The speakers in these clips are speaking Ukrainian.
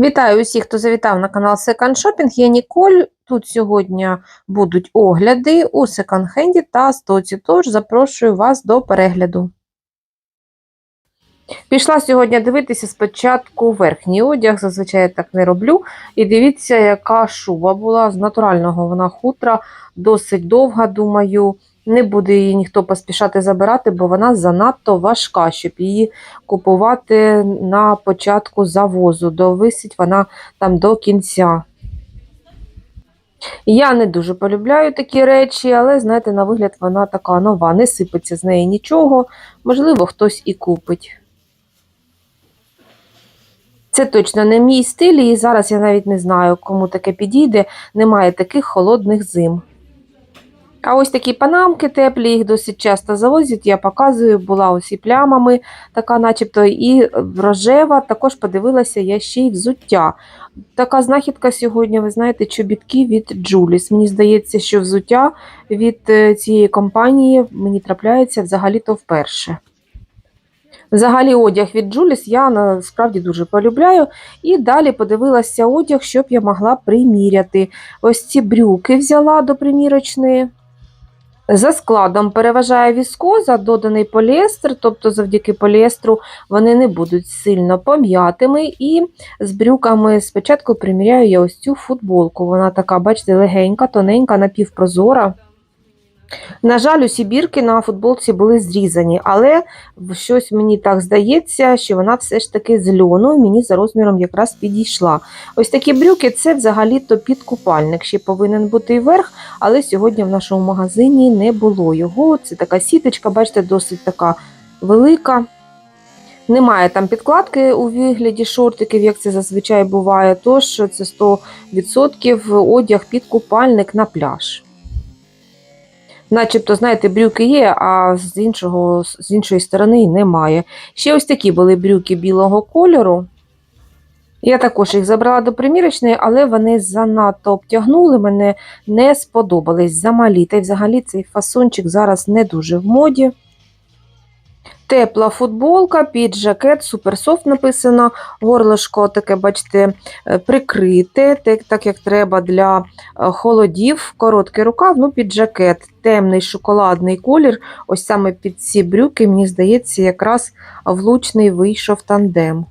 Вітаю усіх, хто завітав на канал Second Shopping. Я Ніколь. Тут сьогодні будуть огляди у секонд-хенді та стоці, тож запрошую вас до перегляду. Пішла сьогодні дивитися спочатку верхній одяг, зазвичай я так не роблю. І дивіться, яка шуба була з натурального вона хутра, досить довга, думаю. Не буде її ніхто поспішати забирати, бо вона занадто важка, щоб її купувати на початку завозу. Довисить вона там до кінця. Я не дуже полюбляю такі речі, але, знаєте, на вигляд вона така нова, не сипеться з неї нічого. Можливо, хтось і купить. Це точно не мій стиль, і зараз я навіть не знаю, кому таке підійде. Немає таких холодних зим. А ось такі панамки теплі, їх досить часто завозять. Я показую, була ось і плямами, така, начебто, і рожева. Також подивилася я ще й взуття. Така знахідка сьогодні, ви знаєте, чобітки від Джуліс. Мені здається, що взуття від е, цієї компанії мені трапляється взагалі-то вперше. Взагалі, одяг від Джуліс я насправді дуже полюбляю. І далі подивилася одяг, щоб я могла приміряти. Ось ці брюки взяла до примірочної. За складом переважає віскоза, доданий поліестер, тобто завдяки поліестру вони не будуть сильно пом'ятими. І з брюками спочатку приміряю я ось цю футболку. Вона така, бачите, легенька, тоненька, напівпрозора. На жаль, усі бірки на футболці були зрізані, але щось мені так здається, що вона все ж таки з льону мені за розміром якраз підійшла. Ось такі брюки це взагалі-то підкупальник. Ще повинен бути і верх, але сьогодні в нашому магазині не було його. Це така сіточка, бачите, досить така велика. Немає там підкладки у вигляді шортиків, як це зазвичай буває, тож це 100% одяг підкупальник на пляж. Начебто, знаєте, брюки є, а з, іншого, з іншої сторони немає. Ще ось такі були брюки білого кольору. Я також їх забрала до примірочної, але вони занадто обтягнули, мене не сподобались замалі. Та й взагалі цей фасончик зараз не дуже в моді. Тепла футболка, під жакет, суперсофт написано, горлишко таке, бачите, е, прикрите, так, так як треба для е, холодів, короткий рукав, ну під жакет, темний шоколадний колір. Ось саме під ці брюки, мені здається, якраз влучний вийшов тандем.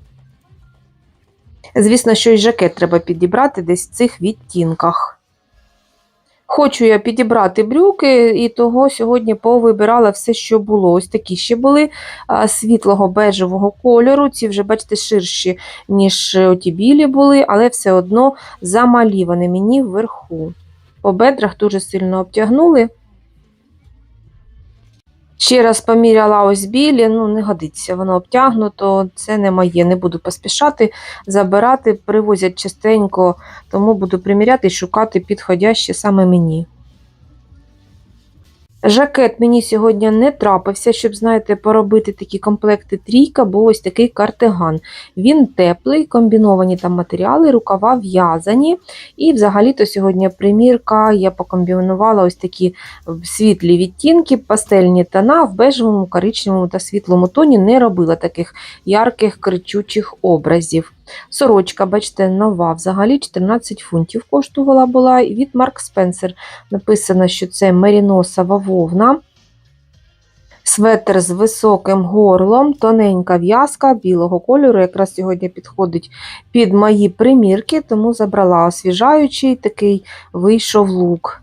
Звісно, що і жакет треба підібрати десь в цих відтінках. Хочу я підібрати брюки, і того сьогодні повибирала все, що було. Ось такі ще були світлого бежевого кольору. Ці вже, бачите, ширші, ніж оті білі були, але все одно замалі вони мені вверху. По бедрах дуже сильно обтягнули. Ще раз поміряла ось білі, ну не годиться, воно обтягнуто, це не моє, не буду поспішати забирати, привозять частенько, тому буду приміряти і шукати підходяще саме мені. Жакет мені сьогодні не трапився, щоб, знаєте, поробити такі комплекти трійка, бо ось такий картиган. Він теплий, комбіновані там матеріали, рукава в'язані. І взагалі-то сьогодні примірка я покомбінувала ось такі світлі відтінки, пастельні тона в бежевому, коричневому та світлому тоні не робила таких ярких кричучих образів. Сорочка, бачите, нова, взагалі 14 фунтів коштувала була. І від Марк Спенсер написано, що це меріносова вовна. Светр з високим горлом, тоненька в'язка білого кольору. Якраз сьогодні підходить під мої примірки, тому забрала освіжаючий такий вийшов лук.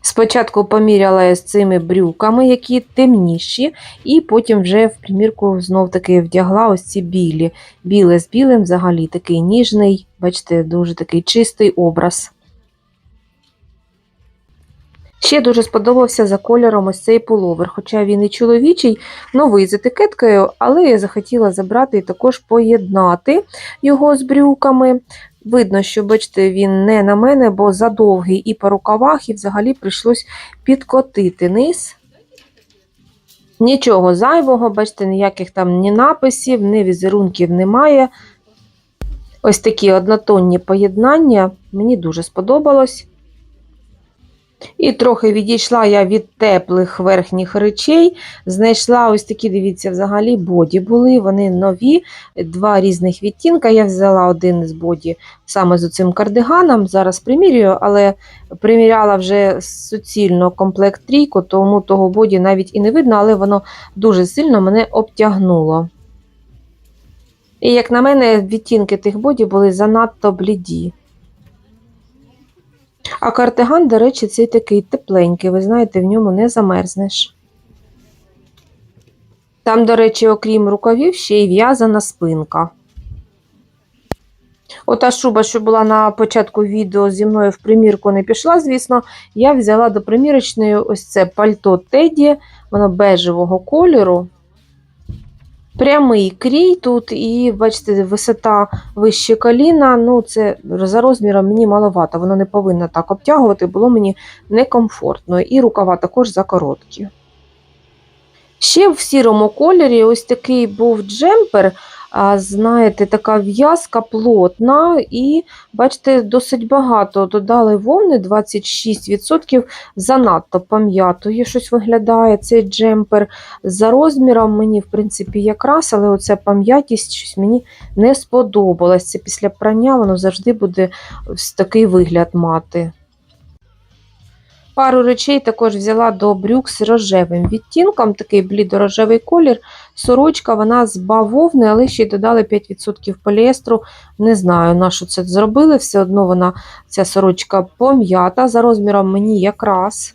Спочатку поміряла з цими брюками, які темніші, і потім вже в примірку знов-таки вдягла ось ці білі. Біле з білим, взагалі такий ніжний, бачите, дуже такий чистий образ. Ще дуже сподобався за кольором ось цей пуловер, хоча він і чоловічий, новий з етикеткою, але я захотіла забрати і також поєднати його з брюками. Видно, що, бачите, він не на мене, бо задовгий і по рукавах, і взагалі прийшлось підкотити низ. Нічого зайвого, бачите, ніяких там ні написів, ні візерунків немає. Ось такі однотонні поєднання, мені дуже сподобалось. І трохи відійшла я від теплих верхніх речей. Знайшла ось такі, дивіться, взагалі боді були. Вони нові, два різних відтінка. Я взяла один з боді саме з цим кардиганом. Зараз примірюю, але приміряла вже суцільно комплект трійку, тому того боді навіть і не видно, але воно дуже сильно мене обтягнуло. І, як на мене, відтінки тих боді були занадто бліді. А кардиган, до речі, цей такий тепленький, ви знаєте, в ньому не замерзнеш. Там, до речі, окрім рукавів, ще й в'язана спинка. Ота шуба, що була на початку відео зі мною в примірку, не пішла, звісно. Я взяла до примірочної ось це пальто Теді, воно бежевого кольору. Прямий крій тут, і бачите, висота вище коліна. Ну, це за розміром мені маловато, воно не повинно так обтягувати, було мені некомфортно. І рукава також закороткі. Ще в сірому кольорі ось такий був джемпер. Знаєте, така в'язка плотна, і, бачите, досить багато додали вовни, 26%, занадто пам'ятує, щось виглядає цей джемпер. За розміром мені, в принципі, якраз, але оця пам'ятість щось мені не сподобалось. Це після прання воно завжди буде такий вигляд мати. Пару речей також взяла до брюк з рожевим відтінком, такий блідорожевий колір. Сорочка, вона з бавовни, але ще й додали 5% поліестру. Не знаю, на що це зробили. Все одно вона, ця сорочка пом'ята. За розміром мені якраз.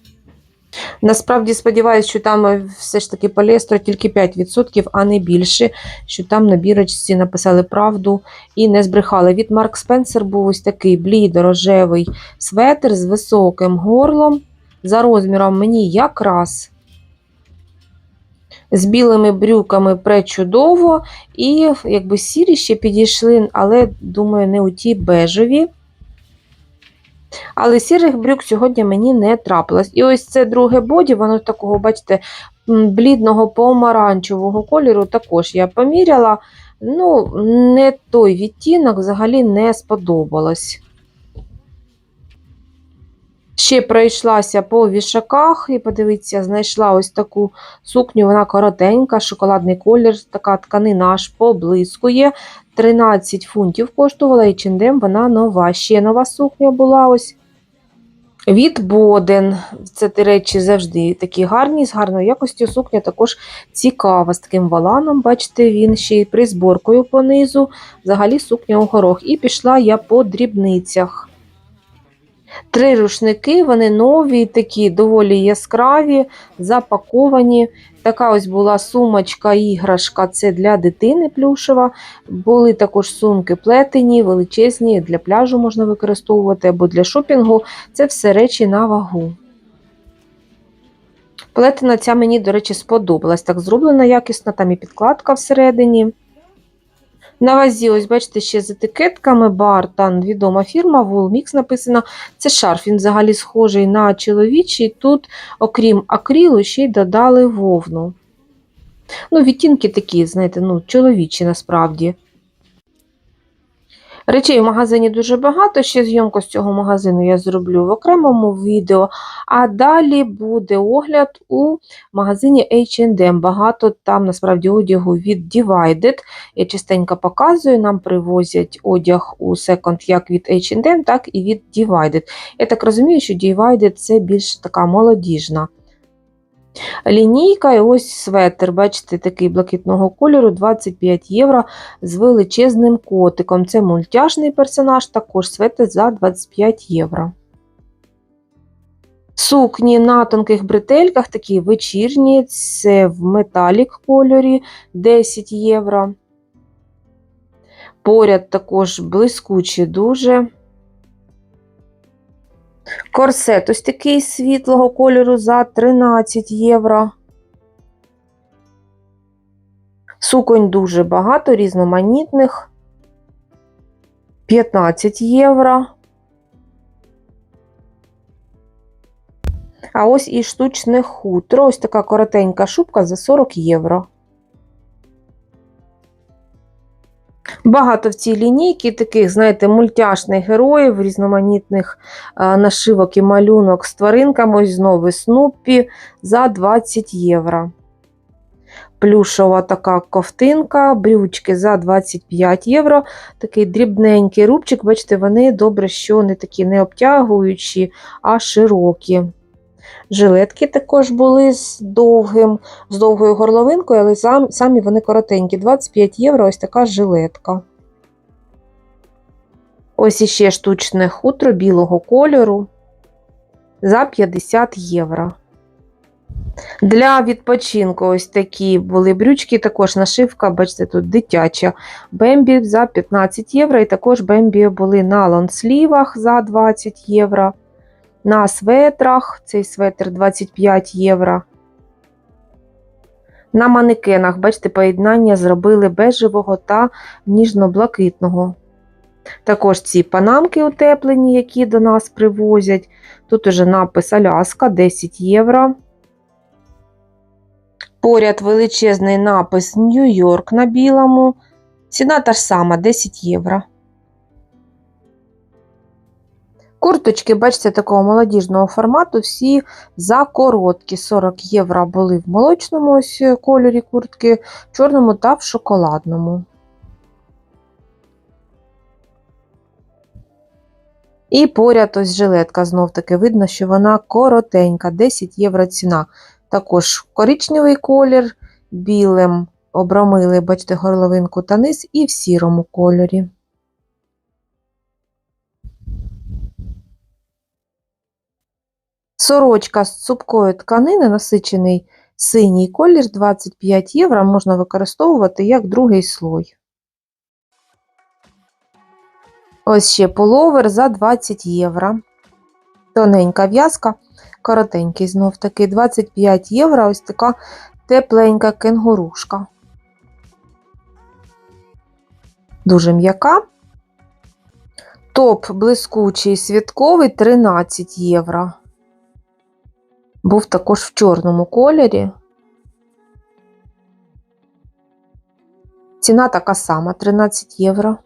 Насправді сподіваюся, що там все ж таки поліестру тільки 5%, а не більше, що там на бірочці написали правду і не збрехали. Від Марк Спенсер був ось такий блідо-рожевий светр з високим горлом. За розміром мені якраз з білими брюками пречудово, і якби сірі ще підійшли, але, думаю, не у ті бежеві. Але сірих брюк сьогодні мені не трапилось. І ось це друге боді, воно такого, бачите, блідного помаранчевого кольору також я поміряла. Ну, не той відтінок взагалі не сподобалось. Ще пройшлася по вішаках і подивіться, знайшла ось таку сукню, вона коротенька, шоколадний колір, така тканина аж поблискує. 13 фунтів коштувала і чендем вона нова. Ще нова сукня була ось. Від Боден. Це ті речі завжди такі гарні, з гарною якостю. Сукня також цікава, з таким валаном. Бачите, він ще й призборкою понизу. Взагалі сукня у горох. І пішла я по дрібницях. Три рушники, вони нові, такі доволі яскраві, запаковані. Така ось була сумочка, іграшка це для дитини плюшева. Були також сумки плетені, величезні, для пляжу можна використовувати або для шопінгу. Це все речі на вагу. Плетена ця мені, до речі, сподобалась. Так зроблена якісно, там і підкладка всередині. На вазі, ось бачите, ще з етикетками Бартан, відома фірма, Woolmix написано. Це шарф, він взагалі схожий на чоловічий. Тут, окрім акрилу, ще й додали вовну. Ну, відтінки такі, знаєте, ну, чоловічі насправді. Речей в магазині дуже багато. Ще зйомку з цього магазину я зроблю в окремому відео. А далі буде огляд у магазині H&M. Багато там насправді одягу від Divided. Я частенько показую, нам привозять одяг у секонд як від H&M, так і від Divided. Я так розумію, що Divided це більш така молодіжна. Лінійка і ось светр, бачите, такий блакитного кольору, 25 євро з величезним котиком. Це мультяшний персонаж, також светр за 25 євро. Сукні на тонких бретельках, такі вечірні, це в металік кольорі 10 євро. Поряд також блискучі дуже. Корсет ось такий світлого кольору за 13 євро. Суконь дуже багато, різноманітних. 15 євро. А ось і штучне хутро. Ось така коротенька шубка за 40 євро. Багато в цій лінійці таких, знаєте, мультяшних героїв, різноманітних е, нашивок і малюнок з тваринками. Ось знову Снуппі за 20 євро. Плюшова така ковтинка, брючки за 25 євро. Такий дрібненький рубчик, бачите, вони добре, що не такі не обтягуючі, а широкі. Жилетки також були з довгим, з довгою горловинкою, але сам- самі вони коротенькі. 25 євро ось така жилетка. Ось іще штучне хутро білого кольору за 50 євро. Для відпочинку ось такі були брючки, також нашивка, бачите, тут дитяча. Бембі за 15 євро. І також бембі були на лонслівах за 20 євро. На светрах, цей светр 25 євро. На манекенах, бачите, поєднання зробили бежевого та ніжно-блакитного. Також ці панамки утеплені, які до нас привозять. Тут уже напис Аляска 10 євро. Поряд величезний напис Нью-Йорк на білому. Ціна та ж сама 10 євро. Курточки, бачите, такого молодіжного формату, всі за короткі. 40 євро були в молочному ось кольорі куртки, в чорному та в шоколадному. І поряд ось жилетка, знов таки видно, що вона коротенька, 10 євро ціна. Також коричневий колір, білим обрамили, бачите, горловинку та низ, і в сірому кольорі. Сорочка з цупкої тканини, насичений синій колір, 25 євро, можна використовувати як другий слой. Ось ще пуловер за 20 євро. Тоненька в'язка, коротенький знов таки 25 євро. Ось така тепленька кенгурушка. Дуже м'яка. Топ блискучий святковий 13 євро. Був також в чорному кольорі. Ціна така сама 13 євро.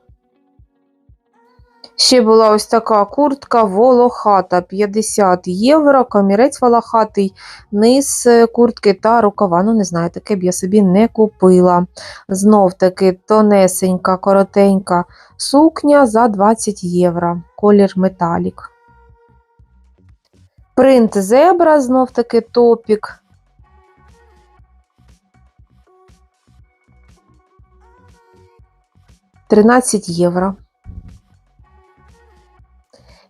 Ще була ось така куртка волохата 50 євро, комірець волохатий, низ е, куртки та рукава. Ну, не знаю, таке б я собі не купила. Знов таки тонесенька, коротенька сукня за 20 євро, колір металік. Принт зебра, знов таки топік. Тринадцять євро.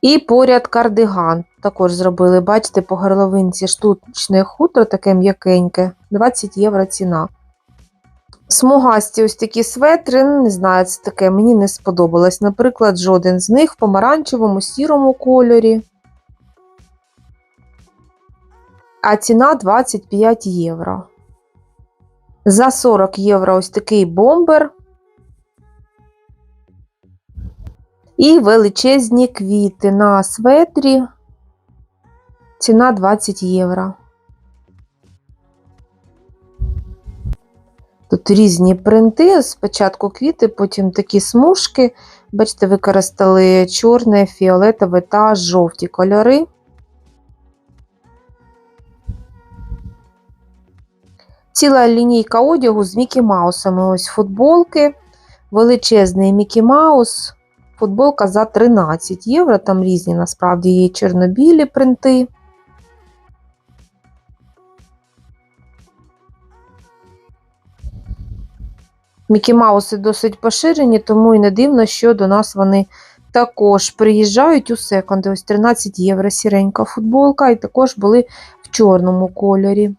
І поряд кардиган. Також зробили, бачите, по горловинці штучне хутро, таке м'якеньке, 20 євро ціна. Смугасті ось такі светри, ну, не знаю, це таке, мені не сподобалось. Наприклад, жоден з них в помаранчевому, сірому кольорі. А ціна 25 євро. За 40 євро ось такий бомбер. І величезні квіти на светрі. Ціна 20 євро. Тут різні принти. Спочатку квіти, потім такі смужки. Бачите, використали чорне, фіолетове та жовті кольори. Ціла лінійка одягу з Мікі Маусами. Ось футболки, величезний Мікі Маус. Футболка за 13 євро. Там різні насправді є чорно-білі принти. Мікі Мауси досить поширені, тому і не дивно, що до нас вони також приїжджають у секонди. Ось 13 євро сіренька футболка, і також були в чорному кольорі.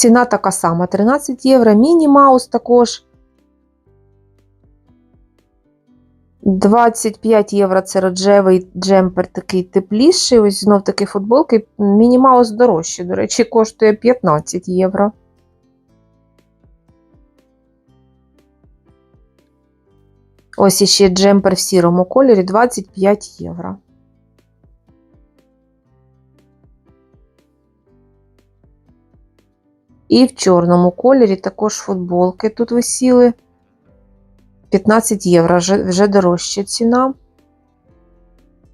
Ціна така сама: 13 євро. Міні Маус також. 25 євро це роджевий джемпер такий тепліший. Ось знов таки футболки. Міні Маус дорожче, до речі, коштує 15 євро. Ось іще джемпер в сірому кольорі 25 євро. І в чорному кольорі також футболки тут висіли. 15 євро, вже, дорожча ціна.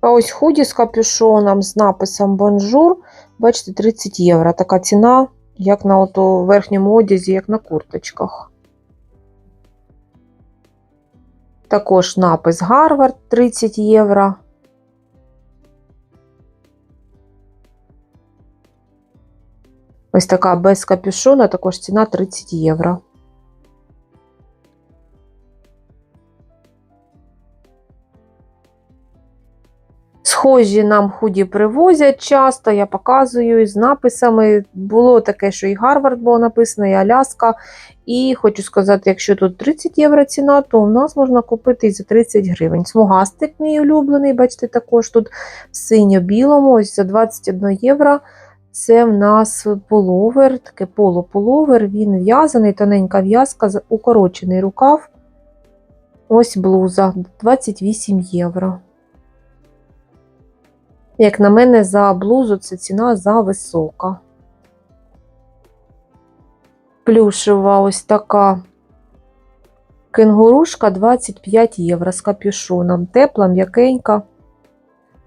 А ось худі з капюшоном з написом Бонжур, бачите, 30 євро. Така ціна, як на ото верхньому одязі, як на курточках. Також напис Гарвард 30 євро. Ось така без капюшона, також ціна 30 євро. Схожі нам худі привозять часто, я показую із написами. Було таке, що і Гарвард було написано, і Аляска. І хочу сказати, якщо тут 30 євро ціна, то у нас можна купити і за 30 гривень. Смугастик мій улюблений, бачите, також тут в синьо-білому, ось за 21 євро. Це в нас половер, таке полуполовер, він в'язаний, тоненька в'язка, укорочений рукав. Ось блуза 28 євро. Як на мене, за блузу це ціна за висока. Плюшева ось така кенгурушка 25 євро з капюшоном. Тепла, м'якенька.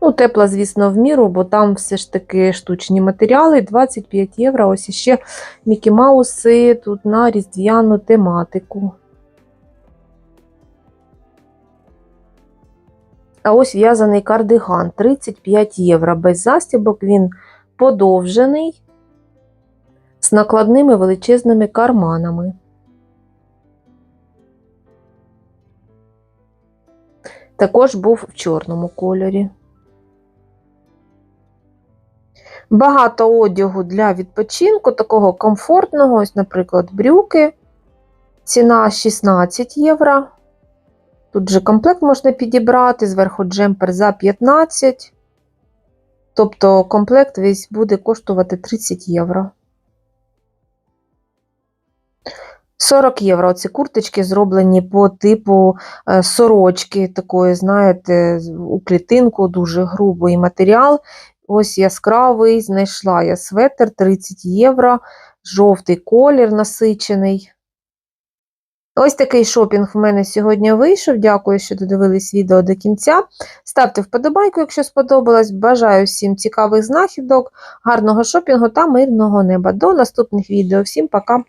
Ну, тепла, звісно, в міру, бо там все ж таки штучні матеріали. 25 євро. Ось іще Мікі Мауси тут на різдвяну тематику. А ось в'язаний кардиган 35 євро. Без застібок він подовжений з накладними величезними карманами. Також був в чорному кольорі. Багато одягу для відпочинку, такого комфортного, ось, наприклад, брюки. Ціна 16 євро. Тут же комплект можна підібрати, зверху джемпер за 15. Тобто комплект весь буде коштувати 30 євро. 40 євро. Ці курточки зроблені по типу е, сорочки, такої, знаєте, у клітинку, дуже грубий матеріал. Ось яскравий, знайшла я светр 30 євро, жовтий колір насичений. Ось такий шопінг в мене сьогодні вийшов. Дякую, що додивились відео до кінця. Ставте вподобайку, якщо сподобалось. Бажаю всім цікавих знахідок, гарного шопінгу та мирного неба. До наступних відео. Всім пока!